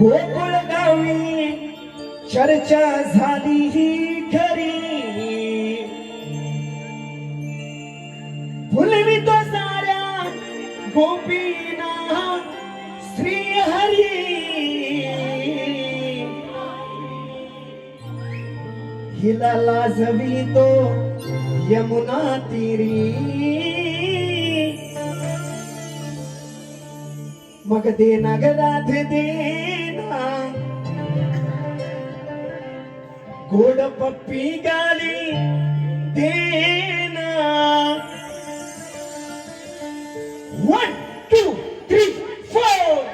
गोकुळ गावी चर्चा झाली ही खरी. फुलवी तो साऱ्या गोपीना श्री हरी हिला लाजवी यमुना तिरी. मग दे नगराध दे. గోడపప్పి గాలి తేనా వన్ టూ త్రీ ఫోర్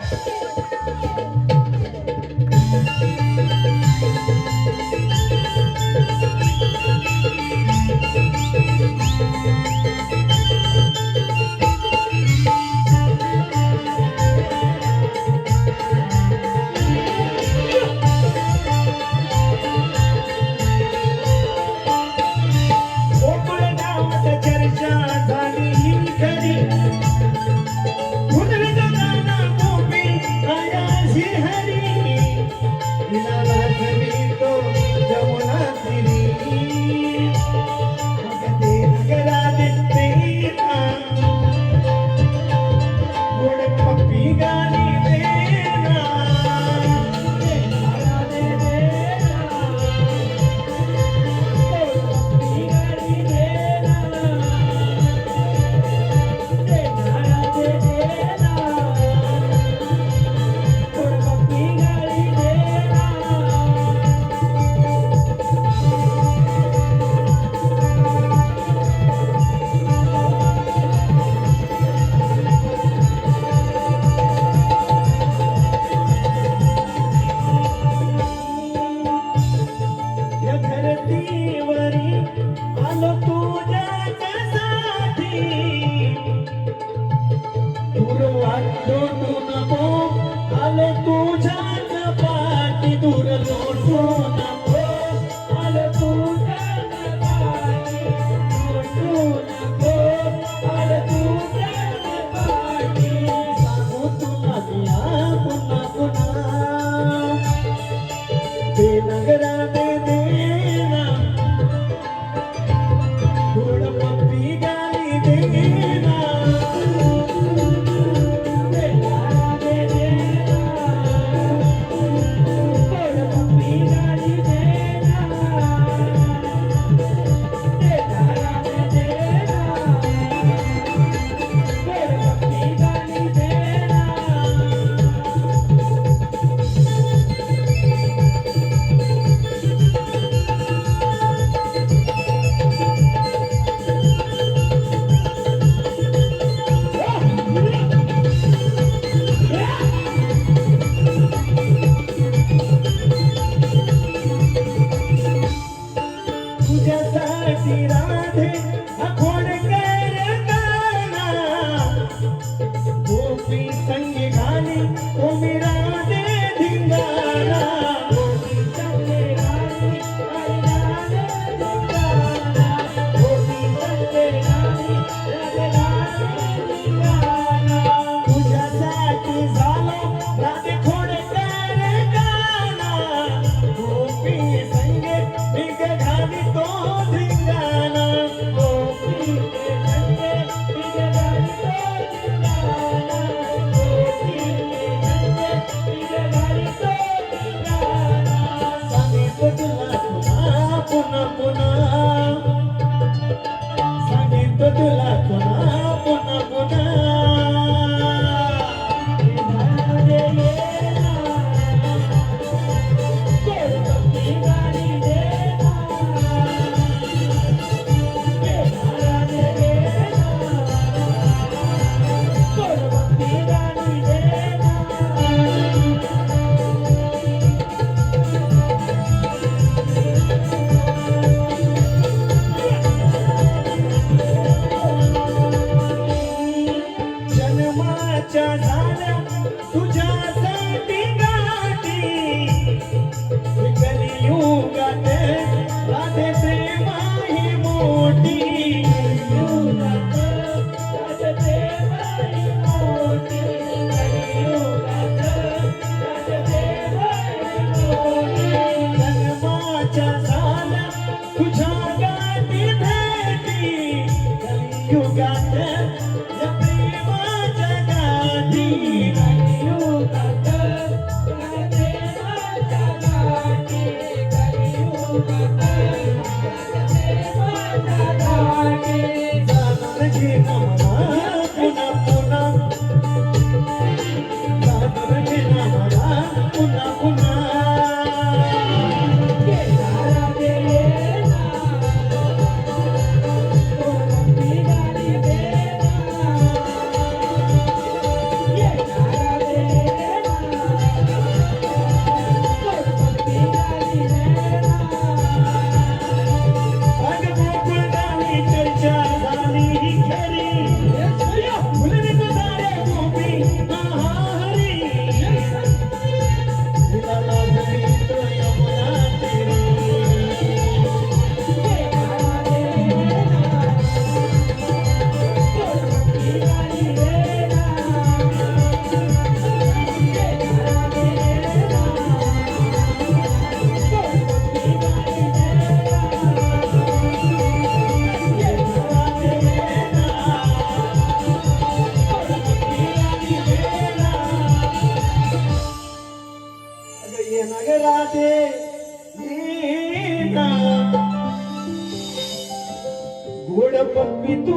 नगराते गोड पप्पी तू